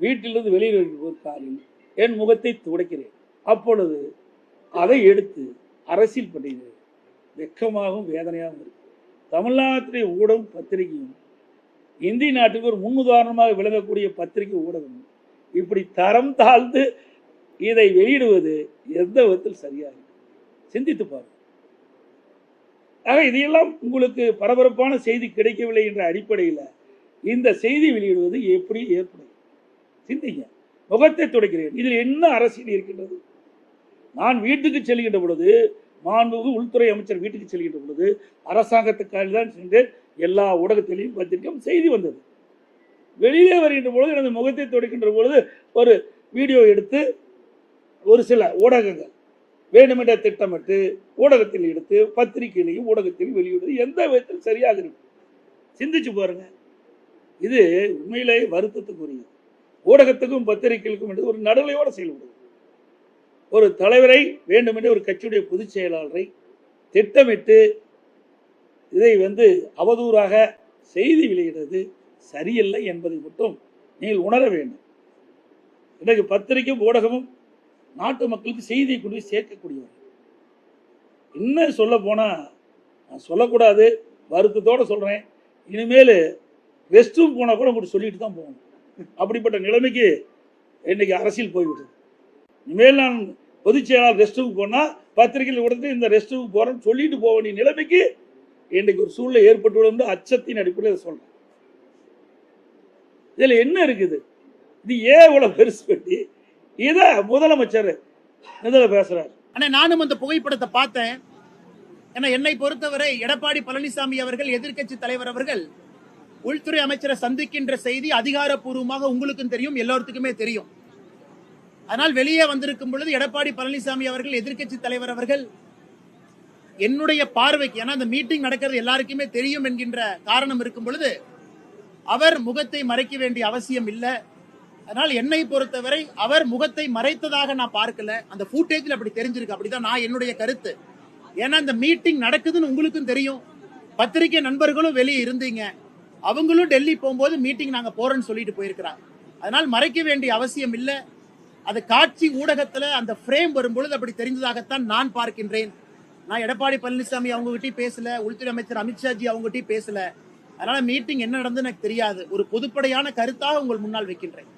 வீட்டிலிருந்து வெளியில் வருகிற காலில் என் முகத்தை துடைக்கிறேன். அப்பொழுது அதை எடுத்து அரசியல் பண்ணி வெக்கமாகவும் வேதனையாகவும் இருக்கு தமிழ்நாட்டிலே ஊடகம் பத்திரிகையும் இந்திய நாட்டுக்கு ஒரு முன்னுதாரணமாக விளங்கக்கூடிய பத்திரிகை ஊடகம் இப்படி தரம் தாழ்ந்து இதை வெளியிடுவது எந்த விதத்தில் சரியாக சிந்தித்து பாருங்கள். ஆக இதையெல்லாம் உங்களுக்கு பரபரப்பான செய்தி கிடைக்கவில்லை என்ற அடிப்படையில் இந்த செய்தி வெளியிடுவது எப்படி ஏற்படும்? சிந்திங்க. முகத்தை துடைக்கிறேன். இதில் என்ன அரசியல் இருக்கின்றது? நான் வீட்டுக்கு செல்கின்ற பொழுது மாண்புகு உள்துறை அமைச்சர் வீட்டுக்கு செல்கின்ற பொழுது அரசாங்கத்துக்காக தான் சென்று எல்லா ஊடகத்திலையும் பத்திரிக்கையும் செய்தி வந்தது. வெளியிலே வருகின்ற பொழுது எனது முகத்தை துடைக்கின்ற பொழுது ஒரு வீடியோ எடுத்து ஒரு சில ஊடகங்கள் வேண்டுமென்ற திட்டமிட்டு ஊடகத்தில் எடுத்து பத்திரிகையிலையும் ஊடகத்தில் வெளியிடுவது எந்த விதத்தில் சரியாக இருக்கும் சிந்திச்சு பாருங்க. இது உண்மையிலே வருத்தத்துக்குரியது. ஊடகத்துக்கும் பத்திரிகைகளுக்கும் என்று ஒரு நடுநிலையோடு செயல்படுது ஒரு தலைவரை வேண்டுமென்றே ஒரு கட்சியுடைய பொதுச் செயலாளரை திட்டமிட்டு இதை வந்து அவதூறாக செய்தி வெளியிடுறது சரியில்லை என்பதை மட்டும் நீங்கள் உணர வேண்டும். இன்றைக்கு பத்திரிகையும் ஊடகமும் நாட்டு மக்களுக்கு செய்தியை கொண்டு போய் சேர்க்கக்கூடியவர். இன்னும் சொல்ல போனால் நான் சொல்லக்கூடாது வருத்தத்தோடு சொல்கிறேன் இனிமேல் ரெஸ்ட் ரூம் போனால் கூட உங்களுக்கு சொல்லிட்டு தான் போகணும். அப்படிப்பட்ட நிலைமைக்கு இன்னைக்கு அரசியல் போய்விட்டது. இனிமேல் நான் பொதுச் செயலாளர் ரெஸ்ட் ரூம் போனால் பத்திரிகையில் கொடுத்து இந்த ரெஸ்ட் ரூம் போகிறேன்னு சொல்லிட்டு போக வேண்டிய நிலைமைக்கு இன்றைக்கு ஒரு சூழ்நிலை ஏற்பட்டுள்ளது அச்சத்தின் அடிப்படையில் சொல்கிறேன் இதில் என்ன இருக்குது? இது ஏன் இவ்வளோ பெருசு பண்ணி இதை முதலமைச்சர் இதில் பேசுகிறார் ஆனா நானும் அந்த புகைப்படத்தை பார்த்தேன். ஏன்னா என்னை பொறுத்தவரை எடப்பாடி பழனிசாமி அவர்கள் எதிர்க்கட்சி தலைவர் அவர்கள் உள்துறை அமைச்சரை சந்திக்கின்ற செய்தி அதிகாரப்பூர்வமாக உங்களுக்கும் தெரியும் எல்லோருத்துக்குமே தெரியும். அதனால் வெளியே வந்திருக்கும் பொழுது எடப்பாடி பழனிசாமி அவர்கள் எதிர்க்கட்சி தலைவர் அவர்கள் என்னுடைய பார்வைக்கு ஏன்னா அந்த மீட்டிங் நடக்கிறது எல்லாருக்குமே தெரியும் என்கின்ற காரணம் இருக்கும் பொழுது அவர் முகத்தை மறைக்க வேண்டிய அவசியம் இல்லை. அதனால் என்னை பொறுத்தவரை அவர் முகத்தை மறைத்ததாக நான் பார்க்கல. அந்த ஃபூட்டேஜில் அப்படி தெரிஞ்சிருக்கு. அப்படிதான் நான் என்னுடைய கருத்து. ஏன்னா அந்த மீட்டிங் நடக்குதுன்னு உங்களுக்கும் தெரியும். பத்திரிகை நண்பர்களும் வெளியே இருந்தீங்க. அவங்களும் டெல்லி போகும்போது மீட்டிங் நாங்கள் போறோம்னு சொல்லிட்டு போயிருக்கிறாங்க. அதனால் மறைக்க வேண்டிய அவசியம் இல்லை. அது காட்சி ஊடகத்துல அந்த ஃப்ரேம் வரும்பொழுது அப்படி தெரிந்ததாகத்தான் நான் பார்க்கின்றேன். நான் எடப்பாடி பழனிசாமி அவங்ககிட்டயும் பேசல உள்துறை அமைச்சர் அமித்ஷாஜி அவங்ககிட்டயும் பேசல. அதனால மீட்டிங் என்ன நடந்து எனக்கு தெரியாது. ஒரு பொதுப்படையான கருத்தாக உங்கள் முன்னால் வைக்கின்றேன்.